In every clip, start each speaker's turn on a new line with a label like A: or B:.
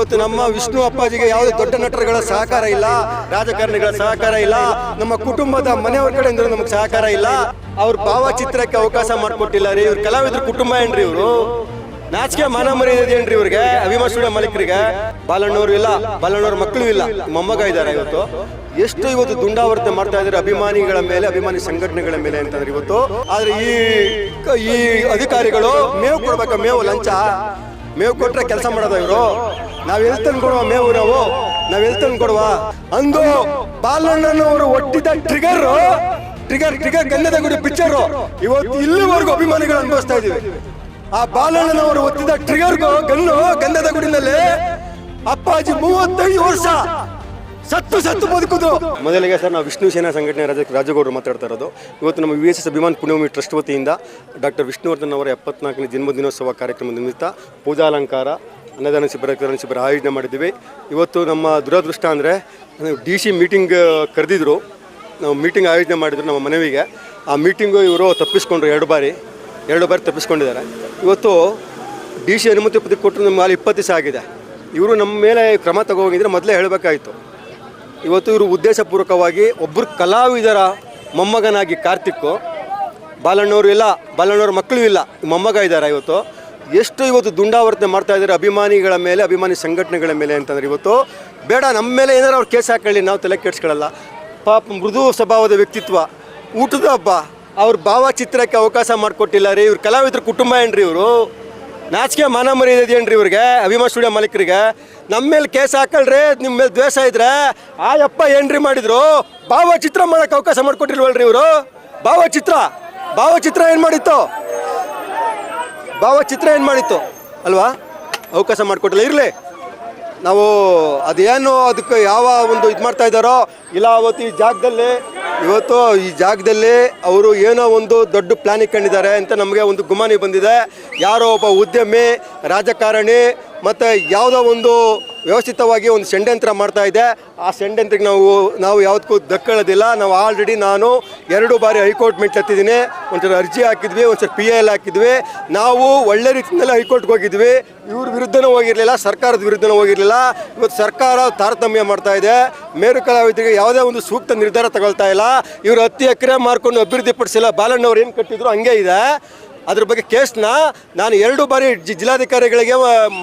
A: ಇವತ್ತು ನಮ್ಮ ವಿಷ್ಣು ಅಪ್ಪಾಜಿಗೆ ಯಾವುದೇ ದೊಡ್ಡ ನಟರುಗಳ ಸಹಕಾರ ಇಲ್ಲ, ರಾಜಕಾರಣಿಗಳ ಸಹಕಾರ ಇಲ್ಲ, ನಮ್ಮ ಕುಟುಂಬದ ಮನೆಯವ್ರ ಕಡೆಯಿಂದ ನಮಗೆ ಸಹಕಾರ ಇಲ್ಲ. ಅವ್ರ ಭಾವಚಿತ್ರಕ್ಕೆ ಅವಕಾಶ ಮಾಡಿಕೊಟ್ಟಿಲ್ಲ ರೀ ಇವ್ರ ಕಲಾವಿದ್ರ ಕುಟುಂಬ ಏನ್ರಿ ಇವರು? ನಾಚಿಕೆ ಮಾನ ಮರ್ಯಾದೆ ಏನ್ರಿ ಇವ್ರಿಗೆ? ಸ್ಟುಡಿಯೋ ಮಾಲೀಕರಿಗೆ? ಬಾಲಣ್ಣವರು ಇಲ್ಲ, ಬಾಲಣ್ಣವ್ರ ಮಕ್ಕಳು ಇಲ್ಲ, ಮೊಮ್ಮಗ ಇದ್ದಾರೆ ಇವತ್ತು. ಎಷ್ಟು ಇವತ್ತು ದುಂಡಾವರ್ತನೆ ಮಾಡ್ತಾ ಇದ್ದಾರೆ ಅಭಿಮಾನಿಗಳ ಮೇಲೆ, ಅಭಿಮಾನಿ ಸಂಘಟನೆಗಳ ಮೇಲೆ ಅಂತಂದ್ರೆ ಇವತ್ತು. ಆದ್ರೆ ಈ ಈ ಅಧಿಕಾರಿಗಳು ಮೇವು ಕೊಡ್ಬೇಕ ಮೇವು, ಲಂಚ? ಮೇವು ಕೊಟ್ರೆ ಕೆಲಸ ಮಾಡೋದು ಇವರು. ನಾವ್ ಎಲ್ ತಂದು ಕೊಡುವ ಮೇವು ನಾವು ನಾವ್ ತಂದು ಕೊಡುವ ಅಂದು ಬಾಲಣ್ಣನವರು ಒಟ್ಟಿದ trigger trigger trigger Gandhada Gudi picture ಇವತ್ತು ಇಲ್ಲಿವರೆಗೂ ಅಭಿಮಾನಿಗಳು ಅನುಭವಿಸ್ತಾ ಇದೀವಿ ಆ ಬಾಲಣ್ಣನವರು ಒತ್ತಿದ ಟ್ರಿಗರ್ಗೂ ಗನ್ನು ಗಂಧದ ಗುಡಿನಲ್ಲಿ ಅಪ್ಪಾಜಿ ಮೂವತ್ತೈದು ವರ್ಷ ಸತ್ತು ಸತ್ತು ಬದುಕುದು ಮೊದಲಿಗೆ ಸರ್, ನಾವು ವಿಷ್ಣು ಸೇನಾ ಸಂಘಟನೆ ರಾಜ ರಾಜಗೌಡರು ಮಾತಾಡ್ತಾ ಇರೋದು. ಇವತ್ತು ನಮ್ಮ V S S Abhiman Punyabhoomi trust ವತಿಯಿಂದ ಡಾಕ್ಟರ್ ವಿಷ್ಣುವರ್ಧನ್ ಅವರ ಎಪ್ಪತ್ನಾಲ್ಕನೇ ಜನ್ಮದಿನೋತ್ಸವ ಕಾರ್ಯಕ್ರಮದ ನಿಮಿತ್ತ ಪೂಜಾಲಂಕಾರ, ಅನ್ನದಾನ ಶಿಬಿರ ಕಿರಣ ಶಿಬಿರ ಆಯೋಜನೆ ಮಾಡಿದ್ದೀವಿ. ಇವತ್ತು ನಮ್ಮ ದುರದೃಷ್ಟ ಅಂದರೆ ಡಿ ಸಿ ಮೀಟಿಂಗ್ ಕರೆದಿದ್ರು. ನಾವು ಮೀಟಿಂಗ್ ಆಯೋಜನೆ ಮಾಡಿದ್ರು ನಮ್ಮ ಮನವಿಗೆ. ಆ ಮೀಟಿಂಗು ಇವರು ತಪ್ಪಿಸ್ಕೊಂಡ್ರು ಎರಡು ಬಾರಿ. ಎರಡು ಬಾರಿ ತಪ್ಪಿಸ್ಕೊಂಡಿದ್ದಾರೆ. ಇವತ್ತು ಡಿ ಸಿ ಅನುಮತಿ ಪತ್ರ ಕೊಟ್ಟರು ನಮ್ಮ ಅಲ್ಲಿ ಇಪ್ಪತ್ತು ದಿವಸ ಆಗಿದೆ. ಇವರು ನಮ್ಮ ಮೇಲೆ ಕ್ರಮ ತಗೋಗಿದ್ರೆ ಮೊದಲೇ ಹೇಳಬೇಕಾಯಿತು. ಇವತ್ತು ಇವರು ಉದ್ದೇಶಪೂರ್ವಕವಾಗಿ ಒಬ್ಬರು ಕಲಾವಿದರ ಮೊಮ್ಮಗನಾಗಿ ಕಾರ್ತಿಕ್ಕು. ಬಾಲಣ್ಣವರು ಇಲ್ಲ, ಬಾಲಣ್ಣವ್ರ ಮಕ್ಕಳು ಇಲ್ಲ ಮೊಮ್ಮಗ ಇದ್ದಾರೆ ಇವತ್ತು. ಎಷ್ಟು ಇವತ್ತು ದುಂಡಾವರ್ತನೆ ಮಾಡ್ತಾ ಇದ್ದಾರೆ ಅಭಿಮಾನಿಗಳ ಮೇಲೆ, ಅಭಿಮಾನಿ ಸಂಘಟನೆಗಳ ಮೇಲೆ ಅಂತಂದ್ರೆ ಇವತ್ತು. ಬೇಡ, ನಮ್ಮ ಮೇಲೆ ಏನಾರು ಅವ್ರು ಕೇಸ್ ಹಾಕೊಳ್ಳಿ, ನಾವು ತಲೆ ಕೆಡಿಸ್ಕೊಳ್ಳಲ್ಲ. ಪಾಪ ಮೃದು ಸ್ವಭಾವದ ವ್ಯಕ್ತಿತ್ವ, ಊಟದ ಹಬ್ಬ. ಅವ್ರ ಭಾವಚಿತ್ರಕ್ಕೆ ಅವಕಾಶ ಮಾಡಿಕೊಟ್ಟಿಲ್ಲ ರೀ, ಇವ್ರ ಕಲಾವಿದ್ರ ಕುಟುಂಬ ಏನ್ರಿ ಇವರು? ನಾಚಿಕೆ ಮಾನ ಮರ್ಯಾದೆ ಏನ್ರಿ ಇವ್ರಿಗೆ? ಅಭಿಮಾನ ಸ್ಟುಡಿಯೋ ಮಾಲೀಕರಿಗೆ? ನಮ್ಮ ಮೇಲೆ ಕೇಸ್ ಹಾಕಲ್ರಿ ನಿಮ್ಮ ಮೇಲೆ ದ್ವೇಷ ಇದ್ರೆ ಆ ಯಪ್ಪ ಏನ್ರಿ ಮಾಡಿದ್ರು? ಭಾವಚಿತ್ರ ಮಾಡಕ್ಕೆ ಅವಕಾಶ ಮಾಡಿಕೊಟ್ಟಿಲ್ವಲ್ರಿ ಇವರು? ಭಾವಚಿತ್ರ ಭಾವಚಿತ್ರ ಏನು ಮಾಡಿತ್ತು? ಭಾವಚಿತ್ರ ಏನು ಮಾಡಿತ್ತು? ಅಲ್ವಾ? ಅವಕಾಶ ಮಾಡಿಕೊಟ್ಟಿಲ್ಲ. ಇರಲಿ. ನಾವು ಅದೇನು ಅದಕ್ಕೆ ಯಾವ ಒಂದು ಇದು ಮಾಡ್ತಾ ಇದ್ದಾರೋ, ಇಲ್ಲ ಅವತ್ತು ಈ ಜಾಗದಲ್ಲಿ ಇವತ್ತು ಈ ಜಾಗದಲ್ಲಿ ಅವರು ಏನೋ ಒಂದು ದೊಡ್ಡ ಪ್ಲಾನ್ ಇಟ್ಕೊಂಡಿದ್ದಾರೆ ಅಂತ ನಮಗೆ ಒಂದು ಗುಮಾನಿ ಬಂದಿದೆ. ಯಾರೋ ಒಬ್ಬ ಉದ್ಯಮಿ, ರಾಜಕಾರಣಿ ಮತ್ತು ಯಾವುದೋ ಒಂದು ವ್ಯವಸ್ಥಿತವಾಗಿ ಒಂದು ಷಡ್ಯಂತ್ರ ಮಾಡ್ತಾ ಇದೆ. ಆ ಷಡ್ಯಂತ್ರಕ್ಕೆ ನಾವು ನಾವು ಯಾವುದಕ್ಕೂ ದಕ್ಕಳೋದಿಲ್ಲ ನಾವು ಆಲ್ರೆಡಿ ನಾನು ಎರಡು ಬಾರಿ ಹೈಕೋರ್ಟ್ ಮೆಟ್ಲತ್ತಿದ್ದೀನಿ ಒಂದ್ಸಲ ಅರ್ಜಿ ಹಾಕಿದ್ವಿ ಒಂದ್ಸಲ ಪಿ ಎಲ್ ಹಾಕಿದ್ವಿ. ನಾವು ಒಳ್ಳೆ ರೀತಿಯಿಂದಲೇ ಹೈಕೋರ್ಟ್ಗೆ ಹೋಗಿದ್ವಿ. ಇವ್ರ ವಿರುದ್ಧನೂ ಹೋಗಿರಲಿಲ್ಲ, ಸರ್ಕಾರದ ವಿರುದ್ಧನೂ ಹೋಗಿರಲಿಲ್ಲ. ಇವತ್ತು ಸರ್ಕಾರ ತಾರತಮ್ಯ ಮಾಡ್ತಾ ಇದೆ. ಮೇರು ಕಲಾವಿದರಿಗೆ ಯಾವುದೇ ಒಂದು ಸೂಕ್ತ ನಿರ್ಧಾರ ತಗೊಳ್ತಾ ಇಲ್ಲ. ಇವರು ಹತ್ತು ಎಕರೆ ಮಾರ್ಕೊಂಡು ಅಭಿವೃದ್ಧಿಪಡಿಸಿಲ್ಲ. ಬಾಲಣ್ಣವ್ರು ಏನು ಕಟ್ಟಿದ್ರು ಹಂಗೆ ಇದೆ. ಅದ್ರ ಬಗ್ಗೆ ಕೇಸ್ನ ನಾನು ಎರಡು ಬಾರಿ ಜಿ- ಜಿಲ್ಲಾಧಿಕಾರಿಗಳಿಗೆ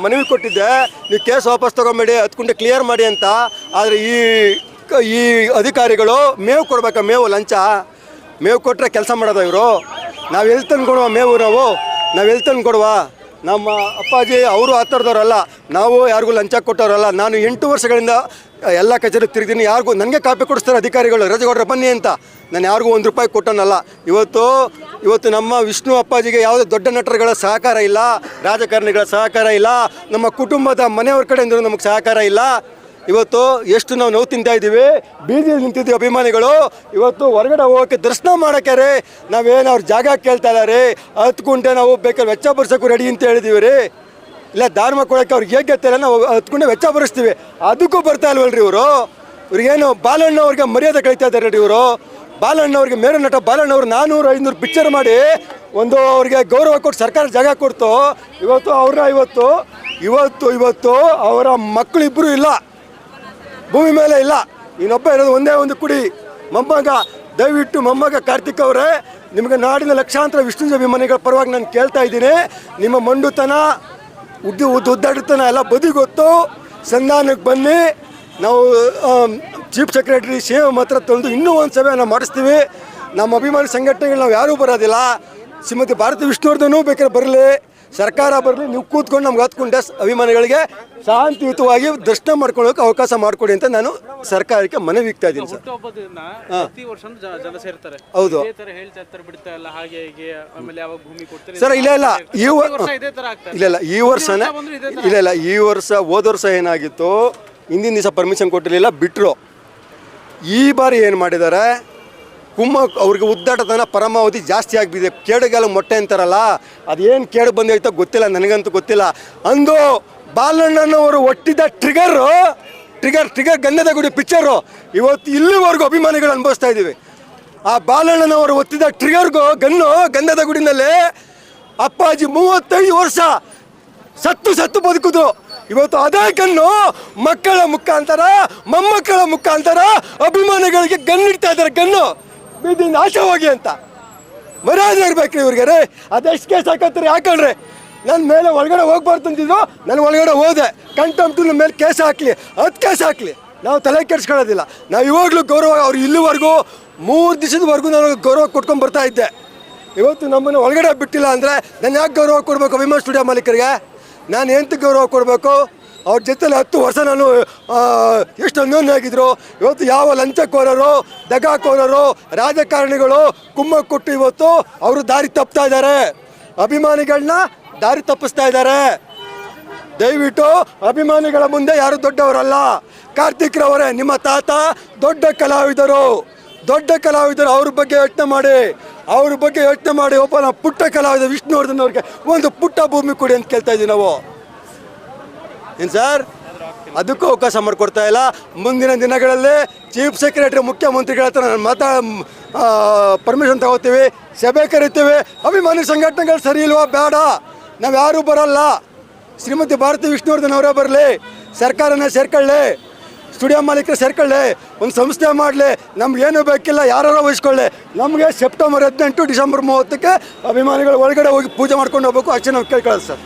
A: ಮನವಿ ಕೊಟ್ಟಿದ್ದೆ. ನೀವು ಕೇಸ್ ವಾಪಸ್ ತಗೊಂಬೇಡಿ ಹತ್ಕೊಂಡು ಕ್ಲಿಯರ್ ಮಾಡಿ ಅಂತ. ಆದರೆ ಈ ಈ ಅಧಿಕಾರಿಗಳು ಮೇವು ಕೊಡ್ಬೇಕಾ? ಮೇವು, ಲಂಚ? ಮೇವು ಕೊಟ್ಟರೆ ಕೆಲಸ ಮಾಡೋದ ಇವರು? ನಾವು ಎಲ್ಲಿ ತಂದ್ಕೊಡುವ ಮೇವು ನಾವು? ನಾವು ಎಲ್ಲಿ ತಂದ್ಕೊಡುವ ನಮ್ಮ ಅಪ್ಪಾಜಿ ಅವರು ಆ ಥರದವ್ರಲ್ಲ, ನಾವು ಯಾರಿಗೂ ಲಂಚ ಕೊಟ್ಟವರಲ್ಲ, ನಾನು ಎಂಟು ವರ್ಷಗಳಿಂದ ಎಲ್ಲ ಕಚೇರಿ ತಿರುಗಿದ್ದೀನಿ, ಯಾರಿಗೂ ನನಗೆ ಕಾಪಿ ಕೊಡಿಸ್ತಾರೆ ಅಧಿಕಾರಿಗಳು, ರಜಗೌಡ್ರ ಬನ್ನಿ ಅಂತ. ನಾನು ಯಾರಿಗೂ ಒಂದು ರೂಪಾಯಿ ಕೊಟ್ಟನಲ್ಲ. ಇವತ್ತು ಇವತ್ತು ನಮ್ಮ ವಿಷ್ಣು ಅಪ್ಪಾಜಿಗೆ ಯಾವುದೇ ದೊಡ್ಡ ನಟರುಗಳ ಸಹಕಾರ ಇಲ್ಲ, ರಾಜಕಾರಣಿಗಳ ಸಹಕಾರ ಇಲ್ಲ, ನಮ್ಮ ಕುಟುಂಬದ ಮನೆಯವ್ರ ಕಡೆಯಿಂದ ನಮಗೆ ಸಹಕಾರ ಇಲ್ಲ. ಇವತ್ತು ಎಷ್ಟು ನಾವು ನೋವು ತಿಂತಾ ಇದ್ದೀವಿ? ಬೀದಿಯಲ್ಲಿ ನಿಂತಿದ್ದೀವಿ ಅಭಿಮಾನಿಗಳು. ಇವತ್ತು ಹೊರಗಡೆ ಹೋಗೋಕ್ಕೆ ದರ್ಶನ ಮಾಡೋಕ್ಕೆ ರೀ ನಾವೇನು ಅವ್ರ ಜಾಗ ಕೇಳ್ತಾ ಇಲ್ಲ ರೀ. ಗುಂಟೆ ನಾವು ಬೇಕಾದ್ರೆ ವೆಚ್ಚ ಬರ್ಸೋಕ್ಕೂ ರೆಡಿ ಅಂತ ಹೇಳಿದ್ದೀವಿ ರೀ. ಇಲ್ಲ, ಧಾರ್ಮ ಕೊಡೋಕ್ಕೆ ಅವ್ರಿಗೆ ಹೇಗೆ ಇಲ್ಲ ನಾವು ಹತ್ಕೊಂಡೆ ವೆಚ್ಚ ಬರಿಸ್ತೀವಿ. ಅದಕ್ಕೂ ಬರ್ತಾ ಇಲ್ವಲ್ರಿ ಇವರು. ಇವ್ರಿಗೇನು ಬಾಲಣ್ಣ ಅವ್ರಿಗೆ ಮರ್ಯಾದೆ ಕಳೀತಾ ಇದ್ದಾರೆ ರೀ ಇವರು. ಬಾಲಣ್ಣ ಅವ್ರಿಗೆ ಮೇರು ನಟ ಬಾಲಣ್ಣ ಅವ್ರು ನಾನ್ನೂರು ಐನೂರು ಪಿಕ್ಚರ್ ಮಾಡಿ ಒಂದು ಅವ್ರಿಗೆ ಗೌರವ ಕೊಟ್ಟು ಸರ್ಕಾರ ಜಾಗ ಕೊಡ್ತು. ಇವತ್ತು ಅವ್ರನ್ನ ಇವತ್ತು ಇವತ್ತು ಇವತ್ತು ಅವರ ಮಕ್ಕಳಿಬ್ಬರೂ ಇಲ್ಲ. ಭೂಮಿ ಮೇಲೆ ಇಲ್ಲ. ಇನ್ನೊಬ್ಬ ಇರೋದು ಒಂದೇ ಒಂದು ಕುಡಿ. ಮೊಮ್ಮಗ, ದಯವಿಟ್ಟು ಮೊಮ್ಮಗ ಕಾರ್ತಿಕ್ ಅವರೇ, ನಿಮಗೆ ನಾಡಿನ ಲಕ್ಷಾಂತರ ವಿಷ್ಣು ಅಭಿಮಾನಿಗಳ ಪರವಾಗಿ ನಾನು ಕೇಳ್ತಾ ಇದ್ದೀನಿ. ನಿಮ್ಮ ಮಂಡುತನ, ಉದ್ದ ಉದ್ದ ಉದ್ದಾಡಿತನ ಎಲ್ಲ ಬದಿಗೊತ್ತು. ಸಂಧಾನಕ್ಕೆ ಬನ್ನಿ. ನಾವು ಚೀಫ್ ಸೆಕ್ರೆಟರಿ ಸಿ ಎಂ ಹತ್ರ ತಂದು ಇನ್ನೂ ಒಂದು ಸಭೆಯನ್ನು ಮಾಡಿಸ್ತೀವಿ. ನಮ್ಮ ಅಭಿಮಾನಿ ಸಂಘಟನೆಗಳು ನಾವು ಯಾರೂ ಬರೋದಿಲ್ಲ. ಶ್ರೀಮತಿ ಭಾರತಿ ವಿಷ್ಣುವರ್ಧನೂ ಬೇಕಾದ್ರೆ ಬರಲಿ. ಸರ್ಕಾರ ಬರಲಿ ನೀವು ಕೂತ್ಕೊಂಡು ನಮ್ಗೆ ಹತ್ಕೊಂಡು ಅಭಿಮಾನಿಗಳಿಗೆ ಶಾಂತಿಯುತವಾಗಿ ದರ್ಶನ ಮಾಡ್ಕೊಳ್ಳೋಕೆ ಅವಕಾಶ ಮಾಡಿಕೊಡಿ ಅಂತ ನಾನು ಸರ್ಕಾರಕ್ಕೆ ಮನವಿ ಇಕ್ತಾ ಇದ್ದೀನಿ ಸರ್.
B: ಹುಟ್ಟುಹಬ್ಬದನ್ನ ಪ್ರತಿ ವರ್ಷ ಜನ ಸೇರ್ತಾರೆ.
A: ಹೌದು.
B: ಇದೇ ತರ ಹೇಳ್ತಾ ಇರ್ತಾರೆ ಬಿಡ್ತಾ ಇಲ್ಲ ಹಾಗೆ ಹೀಗೆ ಆಮೇಲೆ ಯಾವಾಗ ಭೂಮಿ ಕೊಡ್ತಾರೆ
A: ಸರ್ ಇಲ್ಲ ಇಲ್ಲ. ಈ
B: ವರ್ಷ ಇದೇ ತರ ಆಗ್ತಾರೆ
A: ಇಲ್ಲ ಇಲ್ಲ. ಈ ವರ್ಷನೇ ಇಲ್ಲ ಇಲ್ಲ. ಈ ವರ್ಷ ಹೋದ ವರ್ಷ ಏನಾಗಿತ್ತು? ಹಿಂದಿನ ದಿವಸ ಪರ್ಮಿಷನ್ ಕೊಟ್ಟಿರಲಿಲ್ಲ ಬಿಟ್ಟರು ಈ ಬಾರಿ ಏನು ಮಾಡಿದ್ದಾರೆ? ಕುಮ್ಮ ಅವ್ರಿಗೆ ಉದ್ದಾಟತನ ಪರಮಾವಧಿ ಜಾಸ್ತಿ ಆಗಿಬಿದೆ ಕೇಡುಗಾಲ ಮೊಟ್ಟೆ ಅಂತಾರಲ್ಲ, ಅದೇನು ಕೇಡು ಬಂದೈತೋ ಗೊತ್ತಿಲ್ಲ, ನನಗಂತೂ ಗೊತ್ತಿಲ್ಲ. ಅಂದು ಬಾಲಣ್ಣನವರು ಒಟ್ಟಿದ್ದ ಟ್ರಿಗರು ಟ್ರಿಗರ್ ಟ್ರಿಗರ್ ಗಂಧದ ಗುಡಿ ಪಿಕ್ಚರು ಇವತ್ತು ಇಲ್ಲಿವರೆಗೂ ಅಭಿಮಾನಿಗಳು ಅನುಭವಿಸ್ತಾ ಇದ್ದೀವಿ. ಆ ಬಾಲಣ್ಣನವರು ಒತ್ತಿದ ಟ್ರಿಗರ್ಗೂ ಗನ್ನು ಗಂಧದ ಗುಡಿನಲ್ಲಿ ಅಪ್ಪಾಜಿ ಮೂವತ್ತೈದು ವರ್ಷ ಸತ್ತು ಸತ್ತು ಬದುಕುದು. ಇವತ್ತು ಅದೇ ಗನ್ನು ಮಕ್ಕಳ ಮುಖಾಂತರ, ಮೊಮ್ಮಕ್ಕಳ ಮುಖಾಂತರ ಅಭಿಮಾನಿಗಳಿಗೆ ಗನ್ನಿಡ್ತಾ ಇದ್ದಾರೆ, ಗನ್ನು. ಬೀದಿ ನಾಶವಾಗಿ ಅಂತ. ಮರ್ಯಾದೆ ಇರ್ಬೇಕ್ರಿ ಇವ್ರಿಗೆ, ರೀ, ಅದೆಷ್ಟು ಕೇಸ್ ಹಾಕತ್ತೀರಿ? ಹಾಕೊಂಡ್ರೆ ನನ್ನ ಮೇಲೆ ಒಳಗಡೆ ಹೋಗ್ಬಾರ್ದು ಅಂತಿದ್ರು ನಾನು ಒಳಗಡೆ ಹೋದೆ. ಕಂಟಂಪ್ಟು ನಮ್ಮ ಮೇಲೆ ಕೇಸ್ ಹಾಕ್ಲಿ, ಹತ್ತು ಕೇಸ್ ಹಾಕ್ಲಿ. ನಾವು ತಲೆ ಕೆಡ್ಸ್ಕೊಳ್ಳೋದಿಲ್ಲ. ನಾವು ಇವಾಗಲೂ ಗೌರವ, ಅವ್ರು ಇಲ್ಲಿವರೆಗೂ ಮೂರು ದಿವಸದವರೆಗೂ ನಾನು ಗೌರವ ಕೊಟ್ಕೊಂಡು ಬರ್ತಾ ಇದ್ದೆ. ಇವತ್ತು ನಮ್ಮನ್ನು ಒಳಗಡೆ ಬಿಟ್ಟಿಲ್ಲ ಅಂದರೆ ನಾನು ಯಾಕೆ ಗೌರವ ಕೊಡಬೇಕು ಅಭಿಮಾನ್ ಸ್ಟುಡಿಯೋ ಮಾಲೀಕರಿಗೆ? ನಾನು ಎಂತ ಗೌರವ ಕೊಡಬೇಕು? ಅವ್ರ ಜೊತೆಲಿ ಹತ್ತು ವರ್ಷ ನಾನು ಎಷ್ಟು ಅನ್ಯೋನ್ಯಾಗಿದ್ರು ಇವತ್ತು ಯಾವ ಲಂಚಕೋರರು ದಗಾಕೋರರು, ರಾಜಕಾರಣಿಗಳು ಕುಂಭ ಕೊಟ್ಟು ಇವತ್ತು ಅವರು ದಾರಿ ತಪ್ತಾ ಇದ್ದಾರೆ. ಅಭಿಮಾನಿಗಳನ್ನ ದಾರಿ ತಪ್ಪಿಸ್ತಾ ಇದ್ದಾರೆ. ದಯವಿಟ್ಟು ಅಭಿಮಾನಿಗಳ ಮುಂದೆ ಯಾರು ದೊಡ್ಡವರಲ್ಲ. ಕಾರ್ತಿಕ್ ರವರೇ, ನಿಮ್ಮ ತಾತ ದೊಡ್ಡ ಕಲಾವಿದರು. ದೊಡ್ಡ ಕಲಾವಿದರು, ಅವ್ರ ಬಗ್ಗೆ ಯೋಚನೆ ಮಾಡಿ. ಅವ್ರ ಬಗ್ಗೆ ಯೋಚನೆ ಮಾಡಿ ಒಬ್ಬ ನಾವು ಪುಟ್ಟ ಕಲಾವಿದ ವಿಷ್ಣುವರ್ಧನ್ ಅವ್ರಿಗೆ ಒಂದು ಪುಟ್ಟ ಭೂಮಿ ಕೊಡಿ ಅಂತ ಕೇಳ್ತಾ ಇದ್ದೀವಿ ನಾವು. ಏನು ಸರ್? ಅದಕ್ಕೂ ಅವಕಾಶ ಮಾಡಿಕೊಡ್ತಾ ಇಲ್ಲ. ಮುಂದಿನ ದಿನಗಳಲ್ಲಿ ಚೀಫ್ ಸೆಕ್ರೆಟರಿ ಮುಖ್ಯಮಂತ್ರಿಗಳ ಹತ್ರ ನಾನು ಮಾತಾ ಪರ್ಮಿಷನ್ ತಗೋತೀವಿ. ಸಭೆ ಕರಿತೀವಿ. ಅಭಿಮಾನಿ ಸಂಘಟನೆಗಳು ಸರಿ ಇಲ್ವಾ? ಬೇಡ. ನಾವು ಯಾರೂ ಬರಲ್ಲ. ಶ್ರೀಮತಿ ಭಾರತಿ ವಿಷ್ಣುವರ್ಧನ್ ಅವರೇ ಬರಲಿ. ಸರ್ಕಾರನ ಸೇರ್ಕೊಳ್ಳಿ. ಸ್ಟುಡಿಯೋ ಮಾಲೀಕರು ಸೇರ್ಕೊಳ್ಳಿ. ಒಂದು ಸಂಸ್ಥೆ ಮಾಡಲಿ. ನಮ್ಗೇನು ಬೇಕಿಲ್ಲ ಯಾರು ವಹಿಸ್ಕೊಳ್ಳಿ. ನಮಗೆ ಸೆಪ್ಟೆಂಬರ್ ಹದಿನೆಂಟು ಡಿಸೆಂಬರ್ ಮೂವತ್ತಕ್ಕೆ ಅಭಿಮಾನಿಗಳು ಒಳಗಡೆ ಹೋಗಿ ಪೂಜೆ ಮಾಡ್ಕೊಂಡು ಹೋಗ್ಬೇಕು. ಅಷ್ಟೇ ನಾವು ಕೇಳ್ಕೊಳ್ಳೋದು ಸರ್.